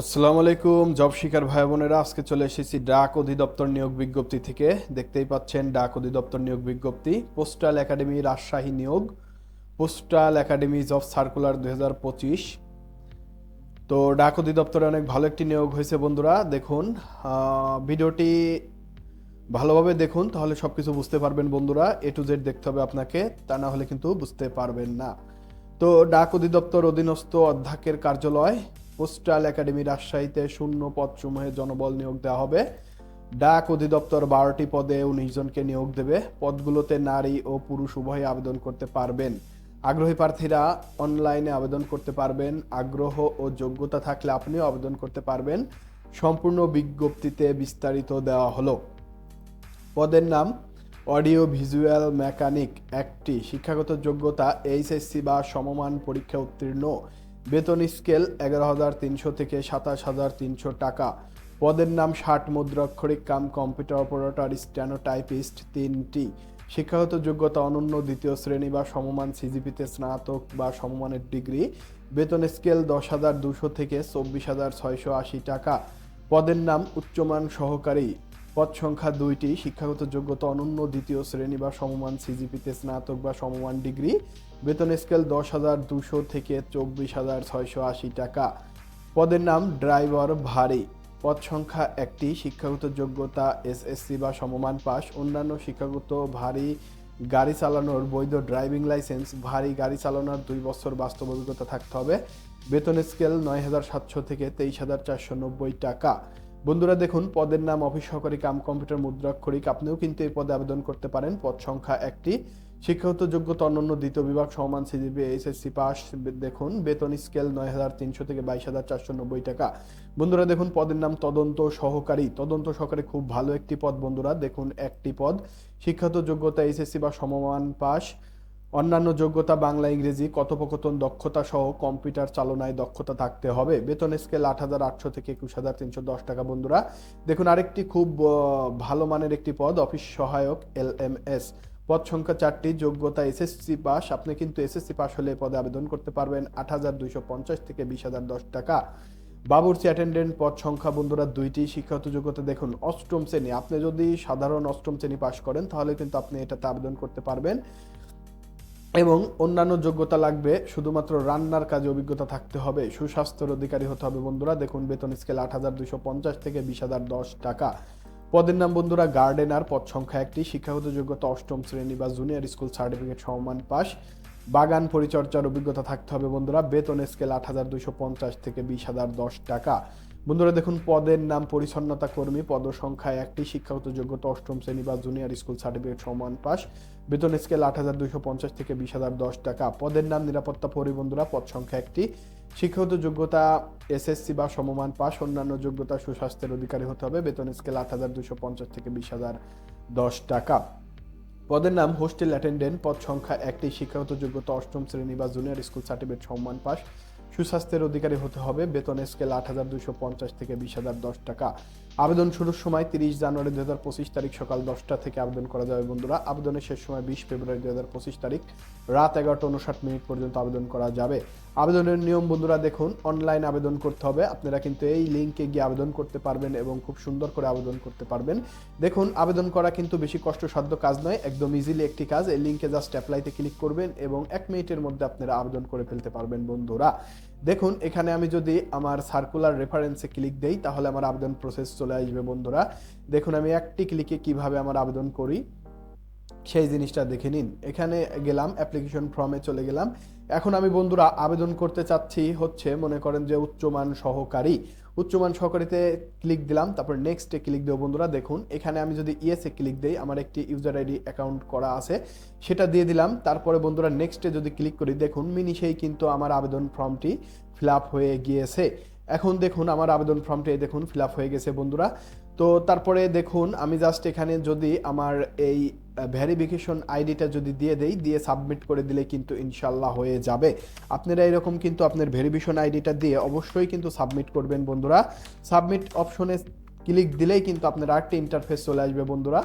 আসসালামু আলাইকুম, জব শিকার ভাই বোনেরা, আজকে চলে এসেছি ডাক অধিদপ্তর নিয়োগ বিজ্ঞপ্তি থেকে। দেখতেই পাচ্ছেন, ডাক অধিদপ্তর নিয়োগ বিজ্ঞপ্তি, পোস্টাল একাডেমি রাজশাহী নিয়োগ, পোস্টাল একাডেমি জব সার্কুলার দু হাজার পঁচিশ। তো ডাক অধিদপ্তরে অনেক ভালো একটি নিয়োগ হয়েছে বন্ধুরা, দেখুন ভিডিওটি ভালোভাবে দেখুন, তাহলে সব কিছু বুঝতে পারবেন বন্ধুরা, এ টু জেড দেখতে হবে আপনাকে, তা না হলে কিন্তু বুঝতে পারবেন না। তো ডাক অধিদপ্তর অধীনস্থ অধ্যক্ষের কার্যালয় পোস্টাল একাডেমি রাজশাহীতে শূন্য পদসমূহে জনবল নিয়োগ দেওয়া হবে। ডাক অধিদপ্তর বারোটি পদে উনিশ জনকে নিয়োগ দেবে। পদগুলোতে নারী ও পুরুষ উভয়ে আবেদন করতে পারবেন। আগ্রহী প্রার্থীরা অনলাইনে আবেদন করতে পারবেন। আগ্রহ ও যোগ্যতা থাকলে আপনিও আবেদন করতে পারবেন। সম্পূর্ণ বিজ্ঞপ্তিতে বিস্তারিত দেওয়া হলো। পদের নাম অডিও ভিজুয়াল মেকানিক একটি। শিক্ষাগত যোগ্যতা এইচএসসি বা সমমান পরীক্ষা উত্তীর্ণ। বেতন স্কেল এগারো হাজার তিনশো থেকে সাতাশ হাজার তিনশো টাকা। পদের নাম ষাট মুদ্রাক্ষরিক কাম, কম্পিউটার অপারেটর, স্ট্যানোটাইপিস্ট তিনটি। শিক্ষাগত যোগ্যতা অনন্য, দ্বিতীয় শ্রেণি বা সমমান সিজিপিতে স্নাতক বা সমমানের ডিগ্রি। বেতন স্কেল দশ হাজার দুশো থেকে চব্বিশ হাজার ছয়শো আশি টাকা। পদের নাম উচ্চমান সহকারী। পদ সংখ্যা দুইটি, শিক্ষাগত যোগ্যতা অনন্য, দ্বিতীয় শ্রেণি বা সমমান সিজিপিতে স্নাতক বা সমমান ডিগ্রি। বেতন স্কেল দশ হাজার দুশো থেকে চব্বিশ হাজার ছয়শো আশি টাকা। পদের নাম ড্রাইভার ভারী। পদ সংখ্যা একটি, শিক্ষাগত যোগ্যতা এসএসসি বা সমমান পাস। অন্যান্য শিক্ষাগত ভারী গাড়ি চালানোর বৈধ ড্রাইভিং লাইসেন্স, ভারী গাড়ি চালানোর দুই বছর বাস্তব অভিজ্ঞতা থাকতে হবে। বেতন স্কেল নয় হাজার সাতশো থেকে তেইশ হাজার চারশো নব্বই টাকা। বন্ধুরা, দেখুন, পদের নাম, অফিস সহকারী কাম, কম্পিউটার, মুদ্রাক্ষরিক। আপনিও কিন্তু এই পদে আবেদন করতে পারেন। পদ সংখ্যা একটি শিক্ষাগত যোগ্যতা অন্যান্য দ্বিতীয় বিভাগ, সমান সিজিপি, এইচএসসি পাস দেখুন, বেতন স্কেল নয় হাজার তিনশো থেকে বাইশ হাজার চারশো নব্বই টাকা। বন্ধুরা, দেখুন, পদের নাম তদন্ত সহকারী। তদন্ত সহকারী খুব ভালো একটি পদ, বন্ধুরা, দেখুন, একটি পদ। শিক্ষাগত যোগ্যতা, এইচএসসি বা সমমান পাস। অন্যান্য যোগ্যতা, বাংলা, ইংরেজি, কথোপকথন, দক্ষতা সহ কম্পিউটার চালনায় দক্ষতা থাকতে হবে। বেতন স্কেল আট হাজার আটশো থেকে একুশ হাজার তিনশো দশ টাকা, বন্ধুরা। দেখুন, আরেকটি খুব ভালো মানের একটি পদ, অফিস সহায়ক, এল এম এস। পদ সংখ্যা চারটি, যোগ্যতা এসএসসি পাস। আপনি কিন্তু এসএসসি পাস হলে পদে আবেদন করতে পারবেন আট হাজার দুইশো পঞ্চাশ থেকে বিশ হাজার দশ টাকা। বাবুর্চি অ্যাটেন্ডেন্ট পদ সংখ্যা বন্ধুরা দুইটি, শিক্ষাগত যোগ্যতা দেখুন, অষ্টম শ্রেণি। আপনি যদি সাধারণ অষ্টম শ্রেণি পাস করেন, তাহলে কিন্তু আপনি এটাতে আবেদন করতে পারবেন। এবং অন্যান্য যোগ্যতা লাগবে, শুধুমাত্র রান্নার কাজে অভিজ্ঞতা থাকতে হবে, সুস্বাস্থ্যের অধিকারী হতে হবে বন্ধুরা। দেখুন, বেতন স্কেল আট হাজার দুইশো পঞ্চাশ থেকে বিশ হাজার দশ টাকা। পদের নাম বন্ধুরা গার্ডেনার, পদ সংখ্যা একটি, শিক্ষাগত যোগ্যতা অষ্টম শ্রেণি বা জুনিয়র স্কুল সার্টিফিকেট সমমান পাস। বাগান পরিচর্যার অভিজ্ঞতা থাকতে হবে বন্ধুরা। বেতন স্কেল আট হাজার দুইশো পঞ্চাশ থেকে বিশ হাজার দশ টাকা। বন্ধুরা দেখুন, পদের নাম পরিচ্ছন্নতা কর্মী পদ সংখ্যা একটি, শিক্ষাগত যোগ্যতা অষ্টম শ্রেণি বা জুনিয়র স্কুল সার্টিফিকেট সমান পাস। বেতন স্কেল আট হাজার দুইশো পঞ্চাশ থেকে বিশ হাজার দশ টাকা। পদের নাম নিরাপত্তা পরিবন্ধুরা পদ সংখ্যা একটি। শিক্ষাগত যোগ্যতা এসএসসি বা সমমান পাস। অন্যান্য যোগ্যতা সুস্বাস্থ্যের অধিকারী হতে হবে। বেতন স্কেল আট হাজার দুইশো পঞ্চাশ থেকে বিশ হাজার দশ টাকা। পদের নাম হোস্টেল অ্যাটেন্ডেন্ট, পদ সংখ্যা একটি, শিক্ষাগত যোগ্যতা অষ্টম শ্রেণি বা জুনিয়র স্কুল সার্টিফিকেট সম্মান পাস। সুস্বাস্থ্যের অধিকারী হতে হবে, বেতন স্কেল আট হাজার দুশো পঞ্চাশ থেকে বিশ হাজার দশ টাকা। আবেদন শুরুর সময় তিরিশ জানুয়ারি দুই হাজার পঁচিশ তারিখ সকাল দশটা থেকে আবেদন করা যাবে বন্ধুরা। আবেদনের শেষ সময় বিশ ফেব্রুয়ারি দুই হাজার পঁচিশ তারিখ রাত এগারোটা উনষাট মিনিট পর্যন্ত আবেদন করা যাবে। আবেদনের নিয়ম বন্ধুরা দেখুন অনলাইন আবেদন করতে হবে। আপনারা কিন্তু এই লিঙ্কে গিয়ে আবেদন করতে পারবেন এবং খুব সুন্দর করে আবেদন করতে পারবেন। দেখুন, আবেদন করা কিন্তু বেশি কষ্টসাধ্য কাজ নয়, একদম ইজিলি একটি কাজ। এই লিঙ্কে জাস্ট অ্যাপ্লাইতে ক্লিক করবেন এবং এক মিনিটের মধ্যে আপনারা আবেদন করে ফেলতে পারবেন বন্ধুরা। দেখুন, এখানে আমি যদি আমার সার্কুলার রেফারেন্সে ক্লিক দেই, তাহলে আমার আবেদন প্রসেস চলে আসবে, বন্ধুরা। দেখুন, আমি একটি ক্লিকে কীভাবে আমার আবেদন করি। সেই জিনিসটা দেখে নিন। এখানে গেলাম অ্যাপ্লিকেশন ফর্মে চলে গেলাম। এখন আমি বন্ধুরা আবেদন করতে চাচ্ছি হচ্ছে, মনে করেন যে উচ্চমান সহকারী। উচ্চমান সহকারীতে ক্লিক দিলাম, তারপর নেক্সটে ক্লিক দেবো বন্ধুরা, দেখুন। এখানে আমি যদি ইয়েসে ক্লিক দিই, আমার একটি ইউজার আইডি অ্যাকাউন্ট করা আছে, সেটা দিয়ে দিলাম। তারপরে বন্ধুরা নেক্সটে যদি ক্লিক করি, দেখুন, মিনিশেই কিন্তু আমার আবেদন ফর্মটি ফিল আপ হয়ে গিয়েছে। এখন দেখুন আমার আবেদন ফর্মটি দেখুন ফিল হয়ে গেছে বন্ধুরা। তো তারপরে দেখুন, আমি জাস্ট এখানে যদি আমার এই ভেরিফিকেশন আইডিটা যদি দিয়ে দেই, দিয়ে সাবমিট করে দিলে কিন্তু ইনশাল্লাহ হয়ে যাবে। আপনারা এরকম কিন্তু আপনার ভেরিফিকেশন আইডিটা দিয়ে অবশ্যই কিন্তু সাবমিট করবেন বন্ধুরা। সাবমিট অপশনে ক্লিক দিলেই কিন্তু আপনার আরেকটি ইন্টারফেস চলে আসবে বন্ধুরা।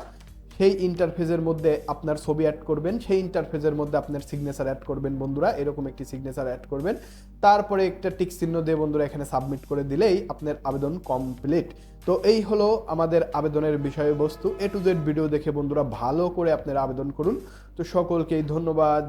সেই ইন্টারফেসের মধ্যে আপনার ছবি অ্যাড করবেন, সেই ইন্টারফেসের মধ্যে আপনার সিগনেচার অ্যাড করবেন বন্ধুরা, এরকম একটি সিগনেচার অ্যাড করবেন। তারপরে একটা টিক চিহ্ন দিয়ে বন্ধুরা এখানে সাবমিট করে দিলেই আপনার আবেদন কমপ্লিট তো এই হলো আমাদের আবেদনের বিষয়বস্তু। এ টু জেড ভিডিও দেখে বন্ধুরা ভালো করে আপনারা আবেদন করুন। তো সকলকেই ধন্যবাদ।